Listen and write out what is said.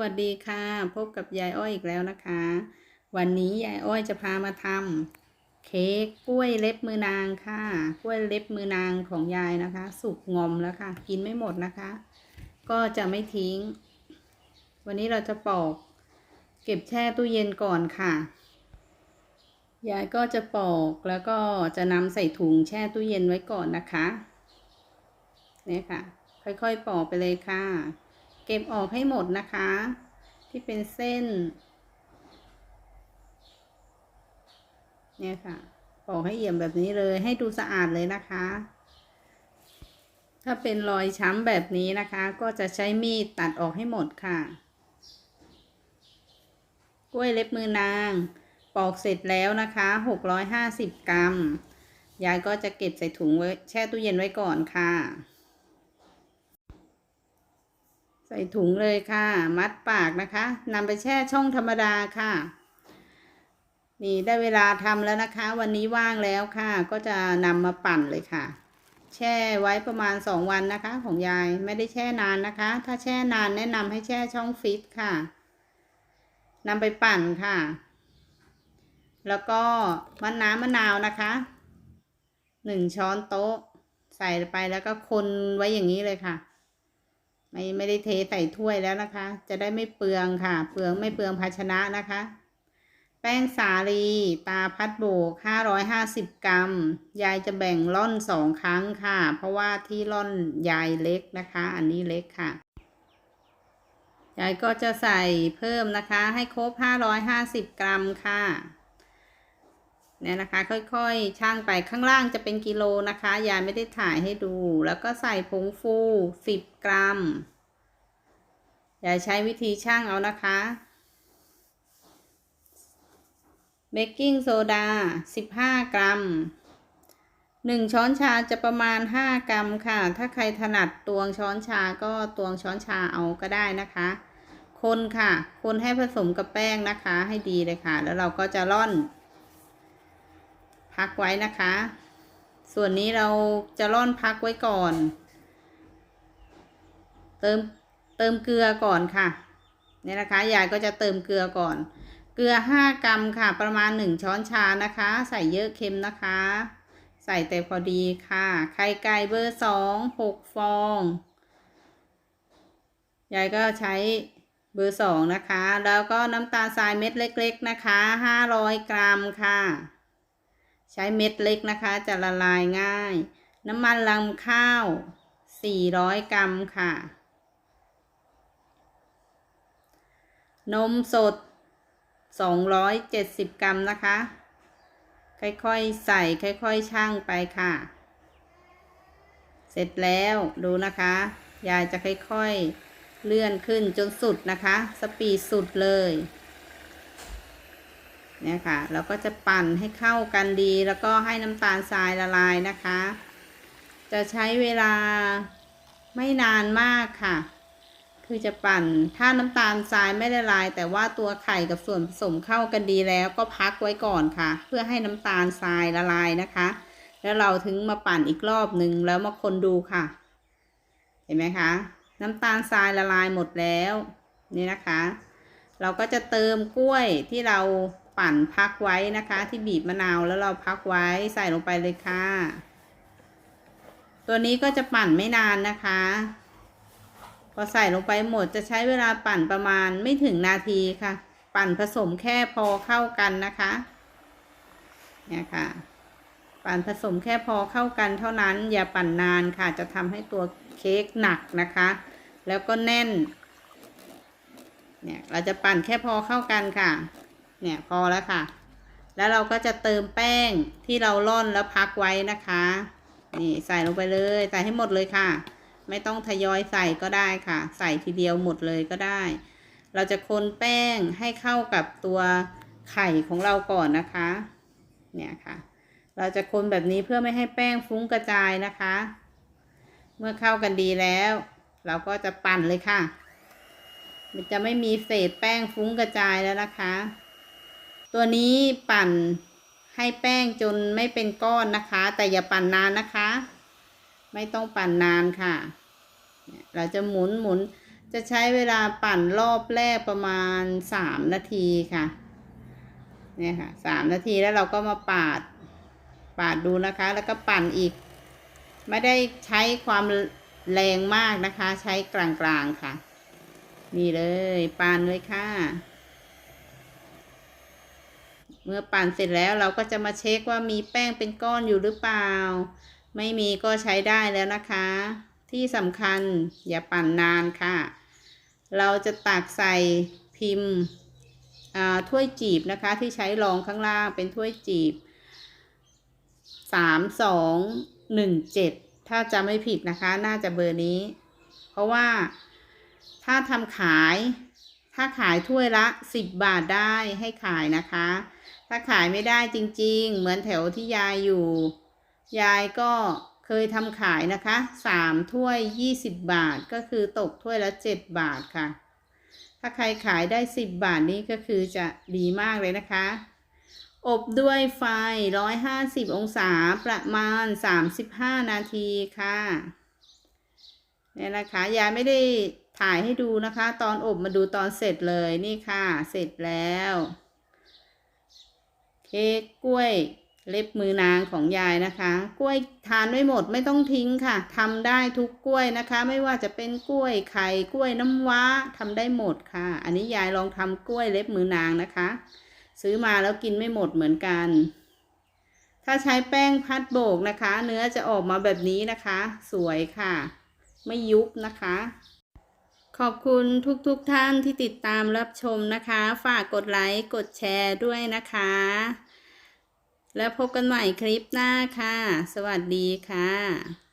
วัสดีค่ะ พบกับยายอ้อยอีกแล้วนะคะ วันนี้ยายอ้อยจะพามาทำเค้กกล้วยเล็บมือนางค่ะ กล้วยเล็บมือนางของยายนะคะ สุกงอมแล้วค่ะ กินไม่หมดนะคะ ก็จะไม่ทิ้ง วันนี้เราจะปอก เก็บแช่ตู้เย็นก่อนค่ะ ยายก็จะปอกแล้วก็จะนำใส่ถุงแช่ตู้เย็นไว้ก่อนนะคะเนี่ยค่ะ ค่อยๆปอกไปเลยค่ะ เก็บออกให้หมดนะคะ ที่เป็นเส้น เนี่ยค่ะปอกให้เอี่ยมแบบนี้เลย ให้ดูสะอาดเลยนะคะ ถ้าเป็นรอยช้ำแบบนี้นะคะ ก็จะใช้มีดตัดออกให้หมดค่ะกล้วยเล็บมือนาง ปอกเสร็จแล้วนะคะหกร้อยห้าสิบกรัม ยายก็จะเก็บใส่ถุงไว้แช่ตู้เย็นไว้ก่อนค่ะ ใส่ถุงเลยค่ะ มัดปากนะคะนำไปแช่ช่องธรรมดาค่ะ นี่ได้เวลาทำแล้วนะคะ วันนี้ว่างแล้วค่ะ ก็จะนำมาปั่นเลยค่ะ แช่ไว้ประมาณสองวันนะคะ ของยายไม่ได้แช่นานนะคะ ถ้าแช่นานแนะนำให้แช่ช่องฟิตค่ะนำไปปั่นค่ะ แล้วก็มันน้ำมะนาวนะคะหนึ่งช้อนโต๊ะ ใส่ไปแล้วก็คนไว้อย่างนี้เลยค่ะ ไม่ไม่ได้เทใส่ถ้วยแล้วนะคะ จะได้ไม่เปลืองค่ะ เปลืองไม่เปลืองภาชนะนะคะ แป้งสาลี ตาพัดโบกห้าร้อยห้าสิบกรัม ยายจะแบ่งร่อนสองครั้งค่ะ เพราะว่าที่ร่อนยายเล็กนะคะ อันนี้เล็กค่ะ ยายก็จะใส่เพิ่มนะคะ ให้ครบห้าร้อยห้าสิบกรัมค่ะ เนี่ยนะคะ ค่อยๆช่างไปข้างล่างจะเป็นกิโลนะคะ ยายไม่ได้ถ่ายให้ดู แล้วก็ใส่ผงฟูสิบกรัม ยายใช้วิธีช่างเอานะคะเบกกิ้งโซดาสิบห้ากรัมหนึ่งช้อนชาจะประมาณห้ากรัมค่ะ ถ้าใครถนัดตวงช้อนชาก็ตวงช้อนชาเอาก็ได้นะคะ คนค่ะ คนให้ผสมกับแป้งนะคะ ให้ดีเลยค่ะ แล้วเราก็จะร่อน พักไว้นะคะ ส่วนนี้เราจะร่อนพักไว้ก่อน เติมเติมเกลือก่อนค่ะเนี่ยนะคะยายก็จะเติมเกลือก่อน เกลือห้ากรัมค่ะ ประมาณหนึ่งช้อนชานะคะ ใส่เยอะเค็มนะคะ ใส่แต่พอดีค่ะ ไข่ไก่เบอร์สองหกฟองยายก็ใช้เบอร์สองนะคะ แล้วก็น้ำตาลทรายเม็ดเล็ก ๆ นะคะห้าร้อยกรัมค่ะ ใช้เม็ดเล็กนะคะ จะละลายง่าย น้ำมันลำข้าว 400 กรัมค่ะ นมสด 270 กรัมนะคะ ค่อยๆ ใส่ ค่อยๆ ช่างไปค่ะ เสร็จแล้วดูนะคะ ยายจะค่อยๆ เลื่อนขึ้นจนสุดนะคะ สปีดสุดเลย เนี่ยค่ะเราก็จะปั่นให้เข้ากันดี แล้วก็ให้น้ำตาลทรายละลายนะคะ จะใช้เวลาไม่นานมากค่ะ คือจะปั่นถ้าน้ำตาลทรายไม่ละลาย แต่ว่าตัวไข่กับส่วนผสมเข้ากันดีแล้วก็พักไว้ก่อนค่ะ เพื่อให้น้ำตาลทรายละลายนะคะ แล้วเราถึงมาปั่นอีกรอบหนึ่งแล้วมาคนดูค่ะ เห็นไหมคะ น้ำตาลทรายละลายหมดแล้ว นี่นะคะ เราก็จะเติมกล้วยที่เรา ปั่นพักไว้นะคะ ที่บีบมะนาวแล้วเราพักไว้ใส่ลงไปเลยค่ะ ตัวนี้ก็จะปั่นไม่นานนะคะ พอใส่ลงไปหมดจะใช้เวลาปั่นประมาณไม่ถึงนาทีค่ะ ปั่นผสมแค่พอเข้ากันนะคะเนี่ยค่ะ ปั่นผสมแค่พอเข้ากันเท่านั้นอย่าปั่นนานค่ะ จะทำให้ตัวเค้กหนักนะคะ แล้วก็แน่นเนี่ยเราจะปั่นแค่พอเข้ากันค่ะ เนี่ยพอแล้วค่ะ แล้วเราก็จะเติมแป้งที่เราร่อนแล้วพักไว้นะคะ นี่ใส่ลงไปเลย ใส่ให้หมดเลยค่ะ ไม่ต้องทยอยใส่ก็ได้ค่ะ ใส่ทีเดียวหมดเลยก็ได้ เราจะคนแป้งให้เข้ากับตัวไข่ของเราก่อนนะคะ เนี่ยค่ะ เราจะคนแบบนี้เพื่อไม่ให้แป้งฟุ้งกระจายนะคะ เมื่อเข้ากันดีแล้ว เราก็จะปั่นเลยค่ะมันจะไม่มีเศษแป้งฟุ้งกระจายแล้วนะคะ ตัวนี้ปั่นให้แป้งจนไม่เป็นก้อนนะคะ แต่อย่าปั่นนานนะคะ ไม่ต้องปั่นนานค่ะ เราจะหมุนหมุนจะใช้เวลาปั่นรอบแรกประมาณสามนาทีค่ะเนี่ยค่ะสามนาทีแล้วเราก็มาปาด ปาดดูนะคะ แล้วก็ปั่นอีก ไม่ได้ใช้ความแรงมากนะคะ ใช้กลางๆค่ะ นี่เลย ปั่นเลยค่ะ เมื่อปั่นเสร็จแล้วเราก็จะมาเช็คว่ามีแป้งเป็นก้อนอยู่หรือเปล่า ไม่มีก็ใช้ได้แล้วนะคะ ที่สำคัญอย่าปั่นนานค่ะ เราจะตักใส่พิมพ์ถ้วยจีบนะคะ ที่ใช้รองข้างล่างเป็นถ้วยจีบสามสองหนึ่งเจ็ดถ้าจะไม่ผิดนะคะ น่าจะเบอร์นี้ เพราะว่าถ้าทำขาย ถ้าขายถ้วยละสิบบาทได้ให้ขายนะคะ ถ้าขายไม่ได้จริง ๆ เหมือนแถวที่ยายอยู่ ยายก็เคยทำขายนะคะสามถ้วยยี่สิบบาทก็คือตกถ้วยละเจ็ดบาทค่ะ ถ้าใครขายได้สิบบาทนี้ก็คือจะดีมากเลยนะคะ อบด้วยไฟร้อยห้าสิบองศาประมาณสามสิบห้านาทีค่ะเนี่ยนะคะยายไม่ได้ถ่ายให้ดูนะคะ ตอนอบมาดูตอนเสร็จเลยนี่ค่ะ เสร็จแล้ว เค้กกล้วยเล็บมือนางของยายนะคะ กล้วยทานไม่หมดไม่ต้องทิ้งค่ะทำได้ทุกกล้วยนะคะ ไม่ว่าจะเป็นกล้วยไข่กล้วยน้ำว้าทำได้หมดค่ะ อันนี้ยายลองทำกล้วยเล็บมือนางนะคะ ซื้อมาแล้วกินไม่หมดเหมือนกัน ถ้าใช้แป้งพัดโบกนะคะ เนื้อจะออกมาแบบนี้นะคะ สวยค่ะ ไม่ยุบนะคะ ขอบคุณทุกๆทท่านที่ติดตามรับชมนะคะ ฝากกดไลค์ กดแชร์ด้วยนะคะ แล้วพบกันใหม่คลิปหน้าค่ะ สวัสดีค่ะ